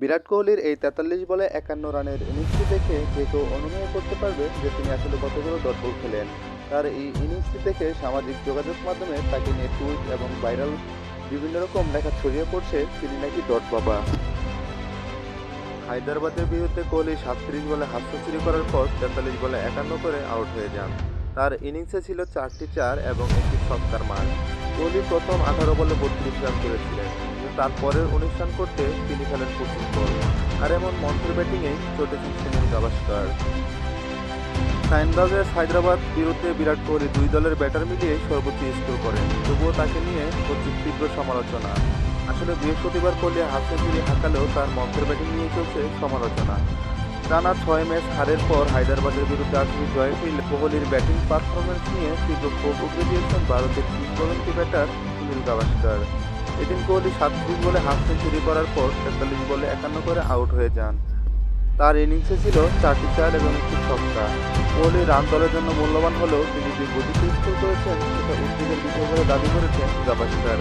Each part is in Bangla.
বিরাট কোহলির এই তেতাল্লিশ বলে একান্ন রানের ইনিংসটি দেখে যে কেউ অনুমান করতে পারবে যে তিনি আসলে কতগুলো ডট বল খেলেন। তার এই ইনিংসটি দেখে সামাজিক যোগাযোগ মাধ্যমে তাকে নিয়ে টুইট এবং ভাইরাল বিভিন্ন রকম লেখা ছড়িয়ে পড়ছে তিনি নাকি ডট বাবা। হায়দ্রাবাদের বিরুদ্ধে কোহলি সাতত্রিশ বলে হাস্যচুরি করার পর তেতাল্লিশ বলে একান্ন করে আউট হয়ে যান। তার ইনিংসে ছিল চারটি চার এবং একটি ছক্কার মান কোহলি প্রথম আঠারো বলে বত্রিশ রান করেছিলেন তার পরের রান করতে তিনি খেলেন পঁচিশ বল আর এমন মন্ত্রের ব্যাটিংয়ে চটেছেন সুনীল গাভাস্কার। সানরাইজার্স হায়দ্রাবাদ বিরুদ্ধে বিরাট কোহলি দুই দলের ব্যাটার মিলিয়ে সর্বোচ্চ স্কোর করেন। তবুও তাকে নিয়ে হচ্ছে তীব্র সমালোচনা। আসলে বৃহস্পতিবার কোহলি হাফ সেঞ্চুরি হাঁকালেও তার মন্ত্রের ব্যাটিং নিয়ে চলছে সমালোচনা। টানা ছয় ম্যাচ হারের পর হায়দ্রাবাদের বিরুদ্ধে আসলে জয় ফিরলে কোহলির ব্যাটিং পারফরমেন্স নিয়ে তীব্র ক্ষোভ উগড়ে দিয়েছেন ভারতের কিংবদন্তি ব্যাটার সুনীল গাভাস্কার। এদিন কোহলি সাতত্রিশ বলে হাফ সেঞ্চুরি করার পর তেতাল্লিশ বলে একান্ন করে আউট হয়ে যান। তার ইনিংসে ছিল চারটি চার এবং একটি ছক্কা। কোহলি রান দলের জন্য মূল্যবান হলেও তিনি যে গতিতে স্কোর করেছেন, সেটা উদ্বেগের বিষয় বলে দাবি করেছেন গাভাস্কার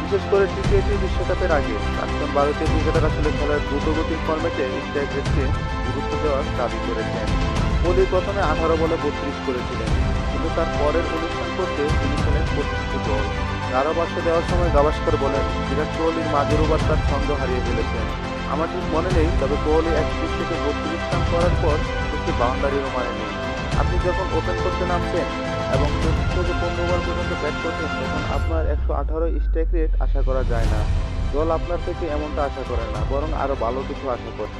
বিশেষ করে টি টোয়েন্টি বিশ্বকাপের আগে প্রাক্তন ভারতীয় ক্রিকেটার আসলে খেলার দ্রুতগতির ফর্মেটে স্ট্রাইক রেটকে গুরুত্ব দেওয়ার দাবি করেছেন। কোহলি প্রথমে আঠারো বলে বত্রিশ করেছিলেন, কিন্তু তার পরের অনুষ্ঠান করতে তিনি ছিলেন পঁচিশটি বল ধারাভাষ্য দেওয়ার সময় গাভাস্কর বলেন বিরাট কোহলির মাঝের ওভার তার ছন্দ হারিয়ে ফেলেছেন আমার ঠিক মনে নেই, তবে কোহলি একত্রিশ থেকে বত্রিশ রান করার পর একটি বাউন্ডারিরও মানে নেই। আপনি যখন ওপেন করতে নামছেন এবং চোদ্দ থেকে পনেরো ওভার পর্যন্ত ব্যাট করছেন, তখন আপনার একশো আঠারো স্ট্রাইক রেট আশা করা যায় না। দল আপনার থেকে এমনটা আশা করে না, বরং আরও ভালো কিছু আশা করে।